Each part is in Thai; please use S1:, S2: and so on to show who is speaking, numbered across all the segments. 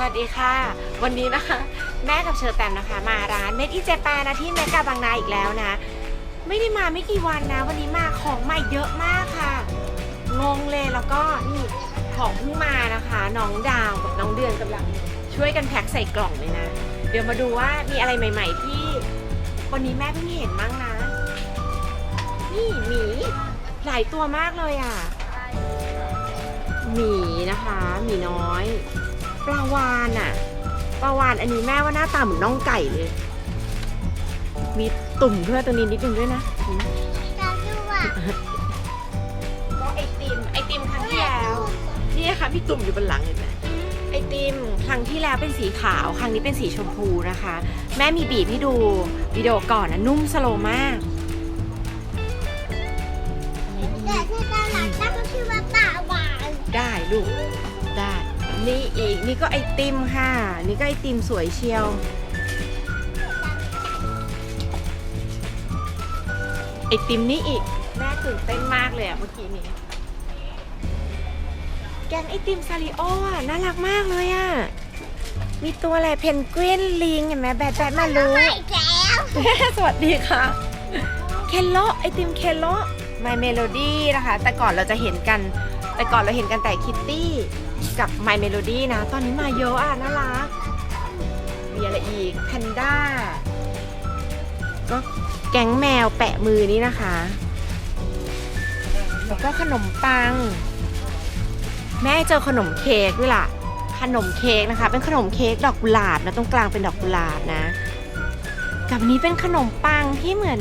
S1: สวัสดีค่ะ วันนี้นะคะ แม่กับเชอแตมนะคะ มาร้านเมดอีเจแปนนะที่เมกาบางนาอีกแล้วนะ ไม่ได้มาไม่กี่วันนะ วันนี้มาของใหม่เยอะมากค่ะ งงเลยแล้วก็นี่ของเพิ่งมานะคะน้องดาวกับน้องเดือนกำลังช่วยกันแพ็คใส่กล่องเลยนะ เดี๋ยวมาดูว่ามีอะไรใหม่ ๆ ที่วันนี้แม่เพิ่งเห็นมั้งนะ นี่หมีหลายตัวมากเลยอะหมีนะคะหมีน้อย ปลาวานอะปลาวานอันนี้แม่ว่าหน้าตาเหมือนน่องไก่เลย มีตุ่มเพื่อตัวนี้นิดนึงด้วยนะอืม
S2: ตาดูอะ
S1: ก็ไอติมไอติมครั้งที่แล้วนี่ค่ะพี่ตุ่มอยู่บนหลังเห็นไหมไอติมครั้งที่แล้วเป็นสีขาว ครั้งนี้เป็นสีชมพูนะคะ แม่มีบีบให้ดูวิดีโอก่อนนะนุ่มสโลว์มากอะไรอี
S2: แต่
S1: ก
S2: ที่ตาหลั นี่
S1: อีก นี่ก็ไอติมค่ะ นี่ก็ไอติมสวยเชียว ไอติมนี่อีก แม่ตื่นเต้นมากเลยอะเมื่อกี้นี้ แกงไอติมซาริโออะน่ารักมากเลยอะมีตัวอะไรเพนกวินลิงเห็นไหมแบดแบดมารู้สวัสดีค่ะ เคลโลไอติมเคลโล My Melody นะคะ แต่ก่อนเราจะเห็นกัน แต่ก่อนเราเห็นกันแต่คิตตี้ กับ My Melody นะ ตอนนี้มาเยอะอะน่ารัก มีอะไรอีกแพนด้าก็แก๊งแมวแปะมือนี้นะคะ แล้วก็ขนมปัง แม่เจอขนมเค้กด้วยล่ะ ขนมเค้กนะคะ เป็นขนมเค้กดอกกุหลาบนะตรงกลางเป็นดอกกุหลาบนะ กับนี้เป็นขนมปังที่เหมือน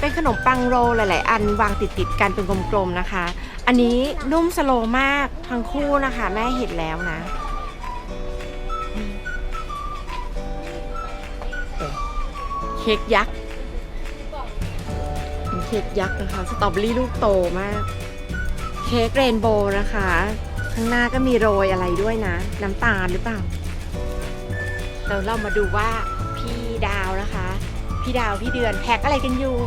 S1: เป็นขนมปังโรหลาย ๆ อันวางติดๆกันเป็นกลม ๆ นะคะ อันนี้นุ่มสโลมากทั้งคู่นะคะ แม่เห็นแล้วนะ เค้กยักษ์เป็นเค้กยักษ์นะคะ สตรอเบอรี่ลูกโตมาก เค้กเรนโบว์นะคะ ข้างหน้าก็มีโรยอะไรด้วยนะ น้ำตาลหรือเปล่าเดี๋ยวเรามาดูว่าพี่ดาวนะคะ พี่ดาวพี่เดือนแพ็คอะไรกันอยู่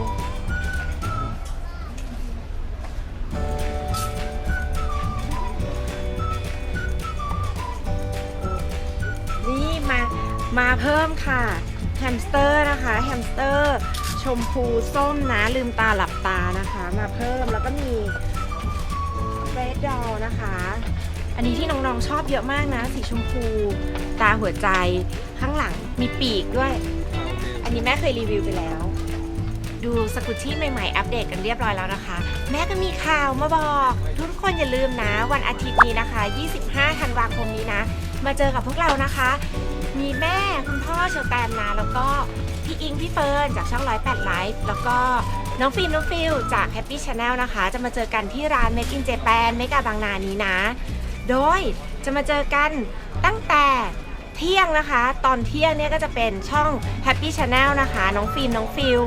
S1: มาเพิ่มค่ะแฮมสเตอร์นะคะแฮมสเตอร์ชมพูส้มนะลืมตาหลับตานะคะ มาเพิ่มแล้วก็มีเรดดอลนะคะ อันนี้ที่น้องๆชอบเยอะมากนะ สีชมพูตาหัวใจข้างหลังมีปีกด้วย อันนี้แม่เคยรีวิวไปแล้ว ดูสกุชชี่ใหม่ๆ อัปเดตกันเรียบร้อยแล้วนะคะ แม่ก็มีข่าวมาบอก ทุกคนอย่าลืมนะ วันอาทิตย์นี้นะคะ 25 ธันวาคมนี้นะ มาเจอกับพวกเรานะคะ มีแม่คุณพ่อเชอแตมนะแล้วก็พี่อิงพี่เฟิร์นจากช่องร้อยแปดไลฟ์แล้วก็น้องฟิล์มน้องฟิลจาก Happy Channel นะคะ จะมาเจอกันที่ร้าน Make in Japan เมกาบางนานี้นะ โดยจะมาเจอกันตั้งแต่เที่ยงนะคะ ตอนเที่ยงเนี่ยก็จะเป็นช่อง Happy Channel นะคะ น้องฟิล์มน้องฟิล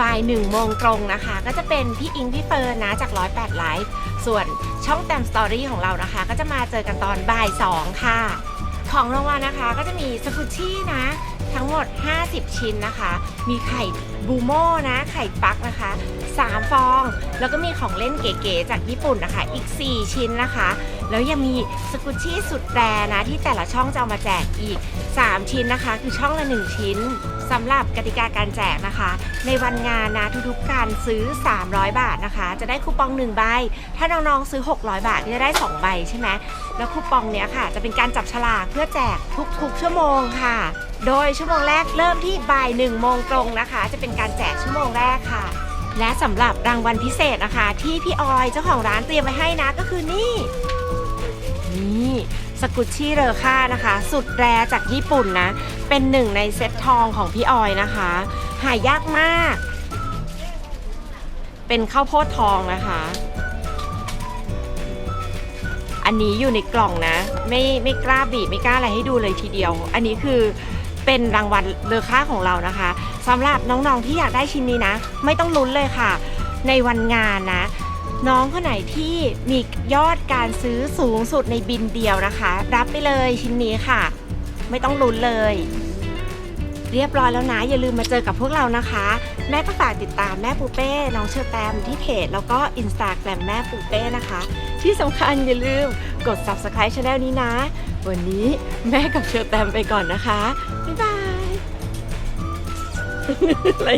S1: บ่ายหนึ่งโมงตรงนะคะ ก็จะเป็นพี่อิงพี่เฟิร์นนะจากร้อยแปดไลฟ์ส่วนช่องแตมสตอรี่ของเรานะคะ ก็จะมาเจอกันตอนบ่ายสองค่ะ ของรางวัลนะคะ ก็จะมีสกุชชี่นะ ทั้งหมด 50 ชิ้นนะคะ มีไข่บูโม่นะ ไข่ปักนะคะ 3 ฟอง แล้วก็มีของเล่นเก๋ๆจากญี่ปุ่นนะคะ อีก 4 ชิ้นนะคะ แล้วยังมีสกุชชี่สุดแรนะ ที่แต่ละช่องจะเอามาแจกอีก 3 ชิ้นนะคะ คือช่องละ 1 ชิ้นสำหรับกติกาการแจกนะคะ ในวันงานนะทุกๆการซื้อ 300 บาทนะคะ จะได้คูปอง 1 ใบ ถ้าน้องๆซื้อ 600 บาทจะได้ 2 ใบใช่ไหมแล้วคูปองเนี้ยค่ะ จะเป็นการจับฉลากเพื่อแจกทุกๆ ชั่วโมงค่ะ โดยชั่วโมงแรกเริ่มที่บ่าย1โมงตรงนะคะ จะเป็นการแจกชั่วโมงแรกค่ะและสำหรับรางวัลพิเศษนะคะ ที่พี่ออยเจ้าของร้านเตรียมไว้ให้นะก็คือนี่ สกุชชี่เรอค่านะคะ สุดแรจากญี่ปุ่นนะ เป็นหนึ่งในเซ็ตทองของพี่ออยนะคะ หายากมาก เป็นข้าวโพดทองนะคะ อันนี้อยู่ในกล่องนะ ไม่ไม่กล้าบีบไม่กล้าอะไรให้ดูเลยทีเดียว อันนี้คือเป็นรางวัลเลอค่าของเรานะคะสำหรับน้องๆที่อยากได้ชิ้นนี้นะ ไม่ต้องลุ้นเลยค่ะ ในวันงานนะ น้องคนไหนที่มียอดการซื้อสูงสุดในบินเดียวนะคะ รับไปเลยชิ้นนี้ค่ะ ไม่ต้องลุ้นเลย เรียบร้อยแล้วนะ อย่าลืมมาเจอกับพวกเรานะคะ แม่ก็ฝากติดตามแม่ปูเป้ น้องเชอร์แตมที่เพจ แล้วก็อินสตาแกรมแม่ปูเป้นะคะ ที่สำคัญอย่าลืมกด subscribe channel นี้นะ วันนี้แม่กับเชอร์แตมไปก่อนนะคะ บ๊ายบายอะไร